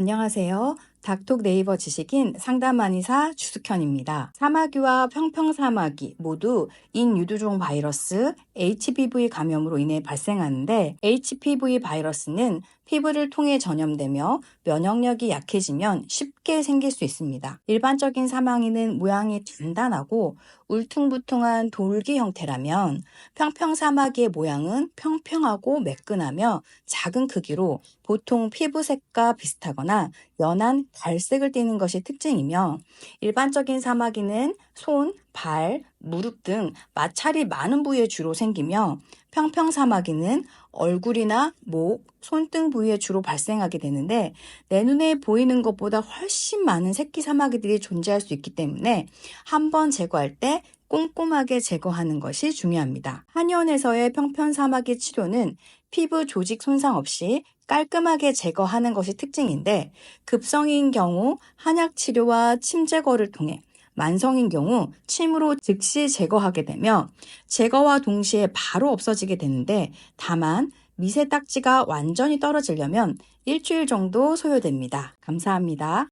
안녕하세요. 닥톡 네이버 지식인 상담한의사 주숙현입니다. 사마귀와 평평사마귀 모두 인유두종 바이러스 HPV 감염으로 인해 발생하는데 HPV 바이러스는 피부를 통해 전염되며 면역력이 약해지면 쉽게 생길 수 있습니다. 일반적인 사마귀는 모양이 단단하고 울퉁불퉁한 돌기 형태라면 평평 사마귀의 모양은 평평하고 매끈하며 작은 크기로 보통 피부색과 비슷하거나 연한 갈색을 띠는 것이 특징이며 일반적인 사마귀는 손, 발, 무릎 등 마찰이 많은 부위에 주로 생기며 평평사마귀는 얼굴이나 목, 손 등 부위에 주로 발생하게 되는데 내 눈에 보이는 것보다 훨씬 많은 새끼 사마귀들이 존재할 수 있기 때문에 한 번 제거할 때 꼼꼼하게 제거하는 것이 중요합니다. 한의원에서의 평편사마귀 치료는 피부 조직 손상 없이 깔끔하게 제거하는 것이 특징인데 급성인 경우 한약 치료와 침 제거를 통해 만성인 경우 침으로 즉시 제거하게 되며 제거와 동시에 바로 없어지게 되는데 다만 미세 딱지가 완전히 떨어지려면 일주일 정도 소요됩니다. 감사합니다.